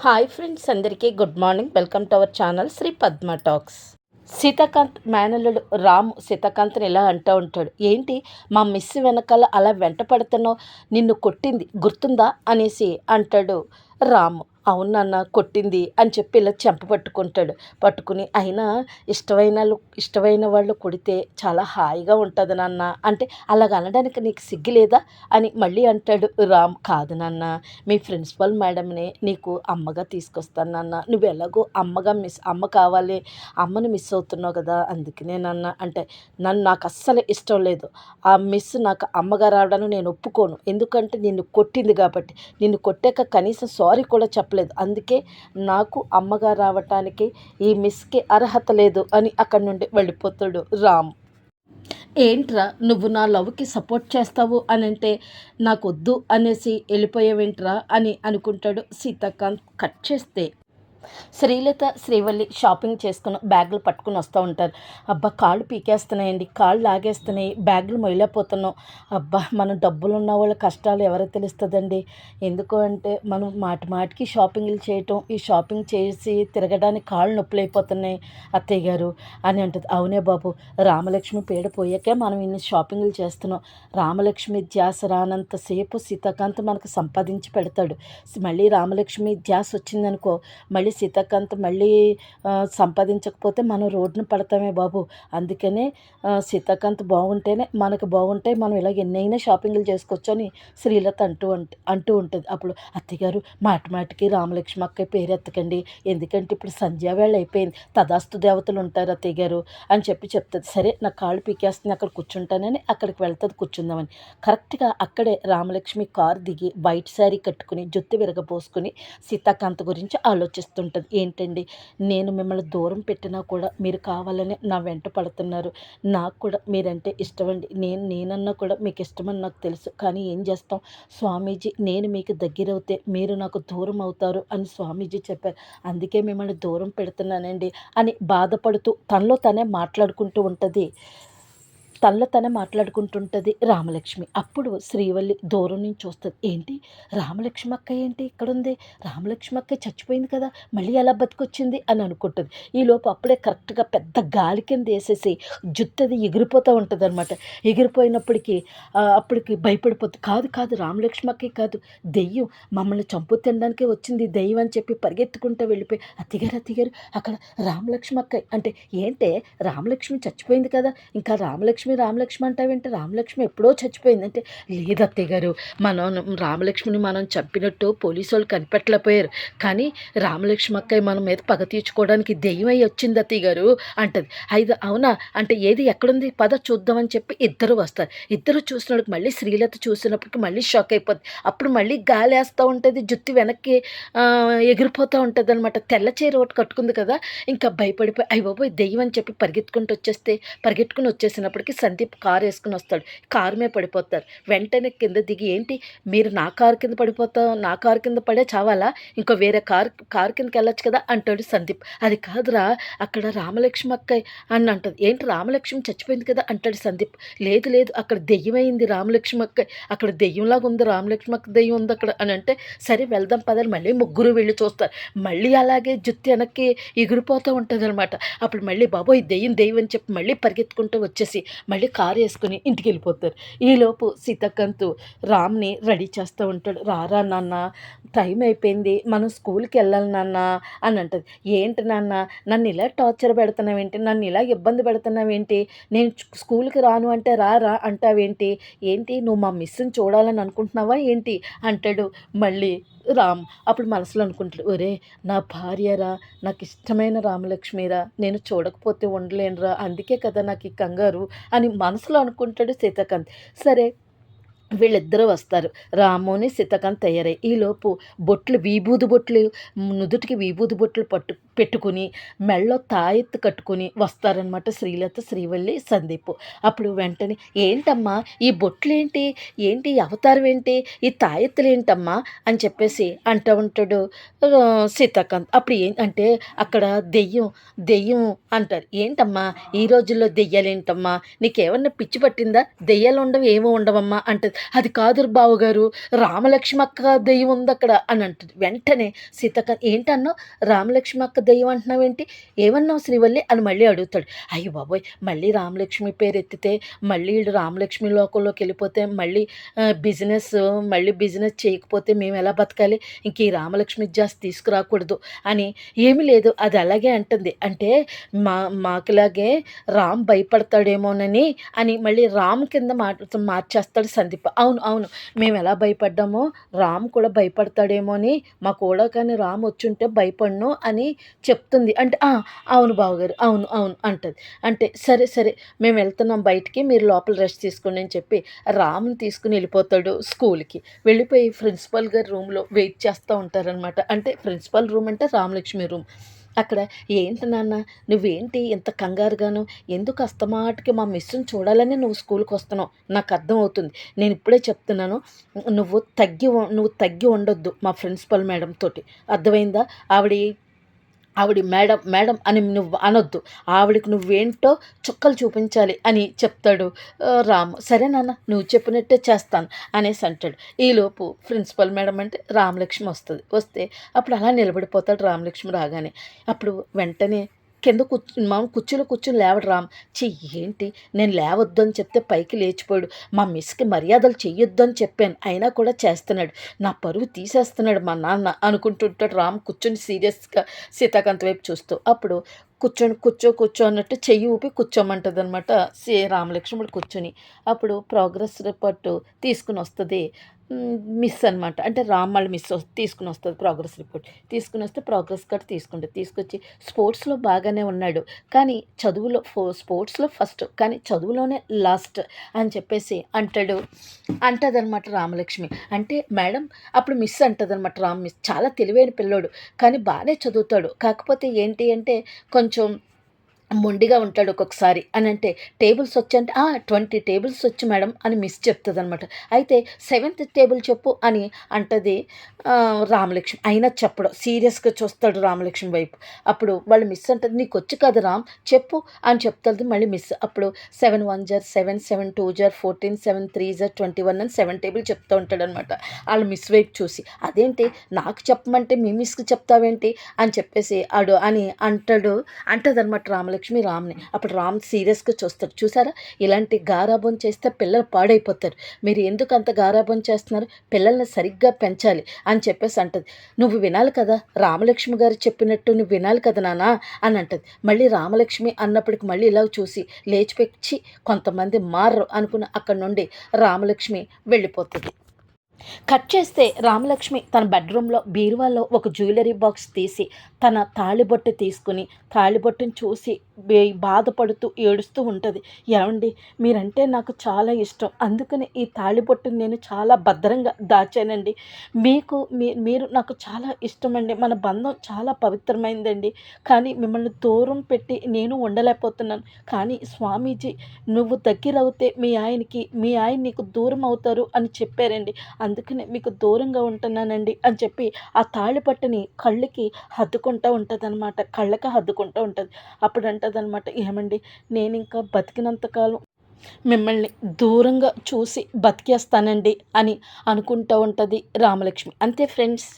Hi friends అందరికీ good morning. Welcome to our channel Sri Padma talks. Seethakanth మేనల్లుడు రాము సీతాకాంత్ని ఇలా అంటూ ఉంటాడు? ఏంటి? మా మిస్ వెనకాల అలా వెంట పడుతున్నావు? నిన్ను కొట్టింది గుర్తుందా? అనేసి అంటాడు రాము. అవును నాన్న కొట్టింది అని చెప్పి ఇలా చెంప పట్టుకుంటాడు. పట్టుకుని అయినా ఇష్టమైన వాళ్ళు- ఇష్టమైన వాళ్ళు కొడితే చాలా హాయిగా ఉంటుంది నాన్న. అంటే అలాగ అనడానికి నీకు సిగ్గులేదా అని మళ్ళీ అంటాడు రామ్. కాదు నాన్న మీ ప్రిన్సిపల్ మేడంని నీకు అమ్మగా తీసుకొస్తాను నాన్న. నువ్వు ఎలాగో అమ్మగా మిస్ అమ్మ కావాలి అమ్మను మిస్ అవుతున్నావు కదా అందుకనే నాన్న. అంటే నన్ను నాకు అస్సలు ఇష్టం లేదు. ఆ మిస్ నాకు అమ్మగా రావడానికి నేను ఒప్పుకోను. ఎందుకంటే నిన్ను కొట్టింది కాబట్టి. నిన్ను కొట్టాక కనీసం సారీ కూడా చెప్పలేదు. అందుకే నాకు అమ్మగా రావటానికి ఈ మిస్కి అర్హత లేదు అని అక్కడి నుండి వెళ్ళిపోతాడు రామ్. ఏంట్రా నువ్వు నా లవ్కి సపోర్ట్ చేస్తావు అని అంటే నాకు వద్దు అనేసి వెళ్ళిపోయావేంట్రా అని అనుకుంటాడు సీతాకాంత్ కట్ చేస్తే. శ్రీలత శ్రీవల్లి షాపింగ్ చేసుకుని బ్యాగులు పట్టుకుని వస్తూ ఉంటారు. అబ్బా కాళ్ళు పీకేస్తున్నాయండి కాళ్ళు లాగేస్తున్నాయి బ్యాగులు మొయలేకపోతున్నాం అబ్బా మనం డబ్బులు ఉన్న వాళ్ళ కష్టాలు ఎవరో తెలుస్తుందండి? ఎందుకు అంటే మనం మాటి మాటికి షాపింగ్లు చేయటం ఈ షాపింగ్ చేసి తిరగడానికి కాళ్ళు నొప్పులు అయిపోతున్నాయి అత్తయ్య గారు అని అంటుంది. అవునే బాబు రామలక్ష్మి పేడ పోయాకే మనం ఇన్ని షాపింగ్లు చేస్తున్నాం. రామలక్ష్మి ధ్యాస రానంతసేపు సీతాకాంత్ మనకు సంపాదించి పెడతాడు. మళ్ళీ రామలక్ష్మి ధ్యాస వచ్చిందనుకో మళ్ళీ సీతాకాంత్ మళ్ళీ సంపాదించకపోతే మనం రోడ్డున పడతామే బాబు. అందుకనే సీతాకాంత్ బాగుంటేనే మనకు బాగుంటే మనం ఇలాగ ఎన్నైనా షాపింగ్లు చేసుకోవచ్చు అని శ్రీలత అంటూ ఉంట అంటూ ఉంటుంది. అప్పుడు అత్తగారు మాటి మాటికి రామలక్ష్మి అక్క పేరు ఎత్తకండి. ఎందుకంటే ఇప్పుడు సంధ్యా వేళ అయిపోయింది. తదాస్తు దేవతలు ఉంటారు అత్తయ్య గారు అని చెప్పి చెప్తుంది. సరే నా కాళ్ళు పీకేస్తుంది అక్కడ కూర్చుంటానని అక్కడికి వెళ్తుంది కూర్చుందామని. కరెక్ట్గా అక్కడే రామలక్ష్మి కారు దిగి వైట్ శారీ కట్టుకుని జుత్తు విరగపోసుకుని సీతాకాంత్ గురించి చెప్తుంటుంది ఏంటండి? నేను మిమ్మల్ని దూరం పెట్టినా కూడా మీరు కావాలని నా వెంట పడుతున్నారు. నాకు కూడా మీరంటే ఇష్టమండి. నేను నేనన్నా కూడా మీకు ఇష్టమని నాకు తెలుసు. కానీ ఏం చేస్తాం? స్వామీజీ నేను మీకు దగ్గరవుతే మీరు నాకు దూరం అవుతారు అని స్వామీజీ చెప్పారు. అందుకే మిమ్మల్ని దూరం పెడుతున్నానండి అని బాధపడుతూ తనలో తనే మాట్లాడుకుంటూ ఉంటుంది. తనలో తనే మాట్లాడుకుంటుంటుంది రామలక్ష్మి. అప్పుడు శ్రీవల్లి దూరం నుంచి వస్తుంది. ఏంటి? రామలక్ష్మి అక్క ఏంటి? ఇక్కడ ఉంది రామలక్ష్మి అక్క చచ్చిపోయింది కదా? మళ్ళీ ఎలా బతికొచ్చింది? అని అనుకుంటుంది. ఈలోపు అప్పుడే కరెక్ట్గా పెద్ద గాలి కింద వేసేసి జుత్తది ఎగిరిపోతూ ఉంటుంది అనమాట ఎగిరిపోయినప్పటికీ అప్పటికి భయపడిపోతుంది కాదు కాదు రామలక్ష్మి అక్కే కాదు. దెయ్యం మమ్మల్ని చంపు తినడానికే వచ్చింది. దెయ్యం అని చెప్పి పరిగెత్తుకుంటూ వెళ్ళిపోయి అతిగారు అతిగారు అక్కడ రామలక్ష్మి అక్క అంటే ఏంటే? రామలక్ష్మి చచ్చిపోయింది కదా? ఇంకా రామలక్ష్మి రామలక్ష్మి అంటావేంటి రామలక్ష్మి ఎప్పుడో చచ్చిపోయింది. అంటే లేదు అత్తయ్య గారు మనం రామలక్ష్మిని మనం చంపినట్టు పోలీసు వాళ్ళు కనిపెట్టలేకపోయారు. కానీ రామలక్ష్మి అక్కయ్య మన మీద పగ తీర్చుకోవడానికి దెయ్యమై వచ్చింది అత్తయ్య గారు అంటది. అయితే అవునా? అంటే ఏది ఎక్కడుంది? పద చూద్దామని చెప్పి ఇద్దరు వస్తారు. ఇద్దరు చూసినప్పుడు మళ్ళీ శ్రీలత చూసినప్పటికి మళ్ళీ షాక్ అయిపోద్ది. అప్పుడు మళ్ళీ గాలి వేస్తూ ఉంటుంది జుత్తి వెనక్కి ఎగిరిపోతూ ఉంటుంది అనమాట తెల్ల చీర ఒకటి కట్టుకుంది కదా ఇంకా భయపడిపోయి అయ్యి బాబోయ్ దెయ్యం అని చెప్పి పరిగెత్తుకుంటూ వచ్చేస్తే పరిగెట్టుకుని వచ్చేసినప్పటికి సందీప్ కారు వేసుకుని వస్తాడు. కారు మీద పడిపోతారు. వెంటనే కింద దిగి ఏంటి? మీరు నా కారు కింద పడిపోతా నా కారు కింద పడే చావాలా? ఇంకో వేరే కారు కారు కిందకి వెళ్ళొచ్చు కదా? అంటాడు సందీప్. అది కాదురా అక్కడ రామలక్ష్మి అక్కయ్య అని అంటుంది. ఏంటి? రామలక్ష్మి చచ్చిపోయింది కదా? అంటాడు సందీప్. లేదు లేదు అక్కడ దెయ్యమైంది రామలక్ష్మి అక్కయ్య అక్కడ దెయ్యంలాగా ఉంది రామలక్ష్మి అక్క దెయ్యం ఉంది అక్కడ అని అంటే సరే వెళ్దాం పదని మళ్ళీ ముగ్గురు వెళ్ళి చూస్తారు. మళ్ళీ అలాగే జుత్తి వెనక్కి ఎగిరిపోతూ ఉంటుంది అనమాట అప్పుడు మళ్ళీ బాబోయ్ దెయ్యం దెయ్యం అని చెప్పి మళ్ళీ పరిగెత్తుకుంటూ వచ్చేసి మళ్ళీ కారు వేసుకుని ఇంటికి వెళ్ళిపోతారు ఈలోపు సీతక్కంతు రామ్ని రెడీ చేస్తూ ఉంటాడు. రారా నాన్న టైం అయిపోయింది. మనం స్కూల్కి వెళ్ళాలి నాన్న అని అంటది. ఏంటి నాన్న నన్ను ఇలా టార్చర్ పెడుతున్నావేంటి? నన్ను ఇలా ఇబ్బంది పెడుతున్నావేంటి? నేను స్కూల్కి రాను అంటే రా రా అంటావేంటి? ఏంటి నువ్వు మా మిస్ని చూడాలని అనుకుంటున్నావా ఏంటి? అంటాడు. మళ్ళీ రామ్ అప్పుడు మనసులో అనుకుంటాడు ఒరే నా భార్యరా నాకు ఇష్టమైన రామలక్ష్మిరా నేను చూడకపోతే ఉండలేనురా అందుకే కదా నాకు ఈ కంగారు అని మనసులో అనుకుంటాడు సీతాకాంత్. సరే వీళ్ళిద్దరూ వస్తారు. రాముని సీతాకాంత్ తయారై ఈలోపు బొట్లు విభూది బొట్లు నుదుటికి విభూది బొట్లు పట్టు పెట్టుకుని మెళ్ళో తాయెత్తు కట్టుకుని వస్తారనమాట శ్రీలత శ్రీవల్లి సందీప్. అప్పుడు వెంటనే ఏంటమ్మా ఈ బొట్లు ఏంటి ఏంటి అవతారం ఏంటి? ఈ తాయెత్తులు ఏంటమ్మా అని చెప్పేసి అంటూ ఉంటాడు సీతాకాంత్ అప్పుడు ఏం అంటే అక్కడ దెయ్యం దెయ్యం అంటారు. ఏంటమ్మా ఈ రోజుల్లో దెయ్యాలు ఏంటమ్మా నీకేమన్నా పిచ్చి పట్టిందా? దెయ్యాలు ఉండవు ఏమో ఉండవమ్మా? అంటది. అది కాదు బావగారు రామలక్ష్మి అక్క దెయ్యం ఉంది అక్కడ అని అంటుంది. వెంటనే సీతక్క ఏంటన్నావు రామలక్ష్మి అక్క అంటున్నావు ఏంటి ఏమన్నావు శ్రీవల్లి అని మళ్ళీ అడుగుతాడు. అయ్యో బాబోయ్ మళ్ళీ రామలక్ష్మి పేరు ఎత్తితే మళ్ళీ రామలక్ష్మి లోకంలోకి వెళ్ళిపోతే మళ్ళీ బిజినెస్ మళ్ళీ బిజినెస్ చేయకపోతే మేము ఎలా బతకాలి? ఇంక ఈ రామలక్ష్మి జాస్ తీసుకురాకూడదు అని ఏమీ లేదు. అది అలాగే అంటుంది. అంటే మా మాకులాగే రామ్ భయపడతాడేమోనని అని మళ్ళీ రామ్ కింద మాట మార్చేస్తాడు సందీప్. అవును అవును. మేము ఎలా భయపడ్డామో రామ్ కూడా భయపడతాడేమో అని మా కూడా కానీ రామ్ వచ్చుంటే భయపడను అని చెప్తుంది. అంటే అవును బావగారు అవును అవును అంటది. అంటే సరే సరే మేము వెళ్తున్నాం బయటికి మీరు లోపల రెస్ట్ తీసుకోండి అని చెప్పి రామ్ని తీసుకుని వెళ్ళిపోతాడు స్కూల్కి. వెళ్ళిపోయి ప్రిన్సిపల్ గారి రూమ్లో వెయిట్ చేస్తూ ఉంటారనమాట అంటే ప్రిన్సిపల్ రూమ్ అంటే రామలక్ష్మి రూమ్. అక్కడ ఏంటి నాన్న నువ్వేంటి ఇంత కంగారుగాను? ఎందుకు అస్తమాటికి మా మిస్సును చూడాలని నువ్వు స్కూల్కి వస్తున్నావు? నాకు అర్థమవుతుంది. నేను ఇప్పుడే చెప్తున్నాను నువ్వు తగ్గి నువ్వు తగ్గి ఉండొద్దు మా ప్రిన్సిపల్ మేడం తోటి. అర్థమైందా? ఆవిడ ఆవిడ మేడం మేడం అని నువ్వు అనొద్దు. ఆవిడకి నువ్వేంటో చుక్కలు చూపించాలి అని చెప్తాడు రాము. సరే నాన్న నువ్వు చెప్పినట్టే చేస్తాను అనేసి అంటాడు. ఈలోపు ప్రిన్సిపల్ మేడం అంటే రామలక్ష్మి వస్తుంది. వస్తే అప్పుడు అలా నిలబడిపోతాడు రామలక్ష్మి రాగానే. అప్పుడు వెంటనే కింద కూర్చు మా కుర్చీలో కూర్చుని లేవడు రామ్ చి ఏంటి? నేను లేవద్దు అని చెప్తే పైకి లేచిపోయాడు. మా మిస్కి మర్యాదలు చెయ్యొద్దు అని చెప్పాను. అయినా కూడా చేస్తున్నాడు. నా పరువు తీసేస్తున్నాడు మా నాన్న అనుకుంటుంటాడు రామ్ కూర్చొని సీరియస్గా సీతాకాంత్ వైపు చూస్తూ. అప్పుడు కూర్చొని కూర్చో కూర్చో అన్నట్టు చెయ్యి ఊపి కూర్చోమంటుంది అనమాట సి రామలక్ష్మణుడు కూర్చొని. అప్పుడు ప్రోగ్రెస్ రిపోర్టు తీసుకుని వస్తుంది. మిస్ అనమాట అంటే రామ్ మళ్ళీ మిస్ తీసుకుని వస్తుంది ప్రోగ్రెస్ రిపోర్ట్ తీసుకుని వస్తే ప్రోగ్రెస్ కార్డ్ తీసుకుంటుంది. తీసుకొచ్చి స్పోర్ట్స్లో బాగానే ఉన్నాడు. కానీ చదువులో ఫో స్పోర్ట్స్లో ఫస్ట్ కానీ చదువులోనే లాస్ట్ అని చెప్పేసి అంటాడు. అంటదనమాట రామలక్ష్మి. అంటే మేడం అప్పుడు మిస్ అంటదనమాట రామ్. మిస్ చాలా తెలివైన పిల్లోడు. కానీ బాగానే చదువుతాడు. కాకపోతే ఏంటి అంటే కొంచెం మొండిగా ఉంటాడు ఒక్కొక్కసారి అని అంటే టేబుల్స్ వచ్చంటే ట్వంటీ టేబుల్స్ వచ్చి మేడం అని మిస్ చెప్తుంది అనమాట అయితే సెవెంత్ టేబుల్ చెప్పు అని అంటది రామలక్ష్మి. అయినా చెప్పడం. సీరియస్గా చూస్తాడు రామలక్ష్మి వైపు. అప్పుడు వాళ్ళు మిస్ అంటది నీకు వచ్చి కదా రామ్ చెప్పు అని చెప్తుంది మళ్ళీ మిస్. అప్పుడు seven one are seven seven two are fourteen seven three are twenty one అని సెవెన్ టేబుల్ చెప్తూ ఉంటాడు అనమాట వాళ్ళు మిస్ వైపు చూసి అదేంటి? నాకు చెప్పమంటే మీ మిస్కి చెప్తావేంటి? అని చెప్పేసి ఆడు అని అంటాడు అంటదనమాట రామలక్ష్మి. లక్ష్మి రామ్ని. అప్పుడు రామ్ సీరియస్గా చూస్తాడు. చూసారా? ఇలాంటి గారాబం చేస్తే పిల్లలు పాడైపోతారు. మీరు ఎందుకు అంత గారాబం చేస్తున్నారు? పిల్లల్ని సరిగ్గా పెంచాలి అని చెప్పేసి అంటది. నువ్వు వినాలి కదా? రామలక్ష్మి గారు చెప్పినట్టు నువ్వు వినాలి కదా నానా అని అంటది. మళ్ళీ రామలక్ష్మి అన్నప్పటికి మళ్ళీ ఇలా చూసి లేచిపెచ్చి కొంతమంది మారరు అనుకుని అక్కడి నుండి రామలక్ష్మి వెళ్ళిపోతుంది. కట్ చేస్తే రామలక్ష్మి తన బెడ్రూమ్లో బీరువాలో ఒక జ్యువెలరీ బాక్స్ తీసి తన తాళిబొట్టు తీసుకుని తాళిబొట్టుని చూసి బాధపడుతూ ఏడుస్తూ ఉంటుంది. ఏమండి? మీరంటే నాకు చాలా ఇష్టం. అందుకని ఈ తాళిబొట్టుని నేను చాలా భద్రంగా దాచానండి. మీకు మీ మీరు నాకు చాలా ఇష్టమండి. మన బంధం చాలా పవిత్రమైందండి. కానీ మిమ్మల్ని దూరం పెట్టి నేను ఉండలేకపోతున్నాను. కానీ స్వామీజీ నువ్వు దగ్గరవుతే మీ ఆయనకి మీ ఆయన నీకు దూరం అవుతారు అని చెప్పారండి. అందుకనే మీకు దూరంగా ఉంటున్నానండి అని చెప్పి ఆ తాళిపట్టుని కళ్ళకి హద్దుకుంటూ ఉంటుంది అనమాట కళ్ళకి హద్దుకుంటూ ఉంటుంది. అప్పుడు అంటుంది అనమాట ఏమండి? నేను ఇంకా బతికినంతకాలం మిమ్మల్ని దూరంగా చూసి బతికేస్తానండి అని అనుకుంటూ ఉంటుంది రామలక్ష్మి. అంతే ఫ్రెండ్స్.